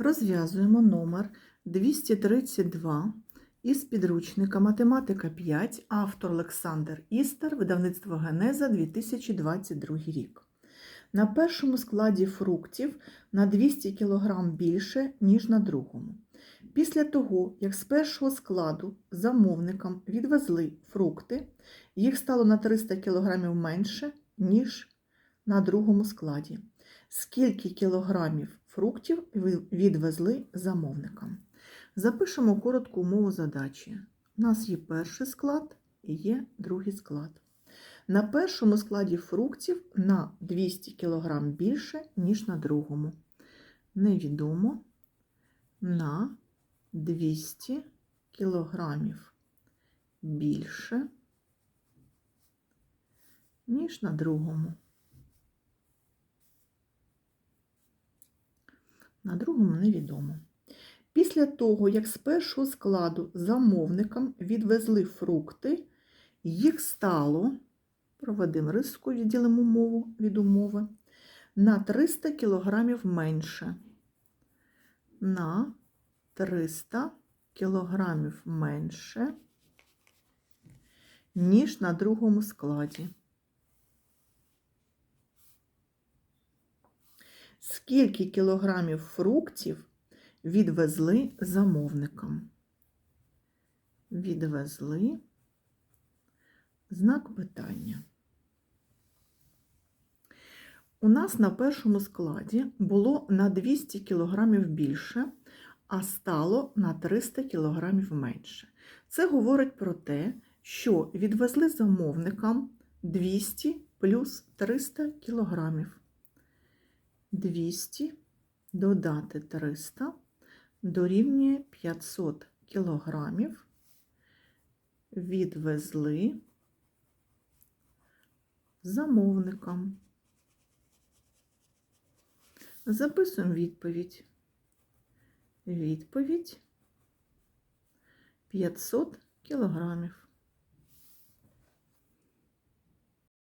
Розв'язуємо номер 232 із підручника Математика 5, автор Олександр Істер, видавництво Генеза 2022 рік. На першому складі фруктів на 200 кг більше, ніж на другому. Після того, як з першого складу замовникам відвезли фрукти, їх стало на 300 кг менше, ніж на другому складі. Скільки кілограмів фруктів відвезли замовникам? Запишемо коротку умову задачі. У нас є перший склад і є другий склад. На першому складі фруктів на 200 кг більше, ніж на другому. Невідомо на 200 кг більше, ніж на другому. На другому невідомо. Після того, як з першого складу замовникам відвезли фрукти, їх стало, проведемо риску, відділимо мову від умови, на 300 кг менше. На 300 кг менше, ніж на другому складі. Скільки кілограмів фруктів відвезли замовникам? Відвезли знак питання. У нас на першому складі було на 200 кг більше, а стало на 300 кг менше. Це говорить про те, що відвезли замовникам 200 плюс 300 кілограмів. 200 додати 300 дорівнює 500 кілограмів. Відвезли замовникам. Записуємо відповідь. Відповідь 500 кілограмів.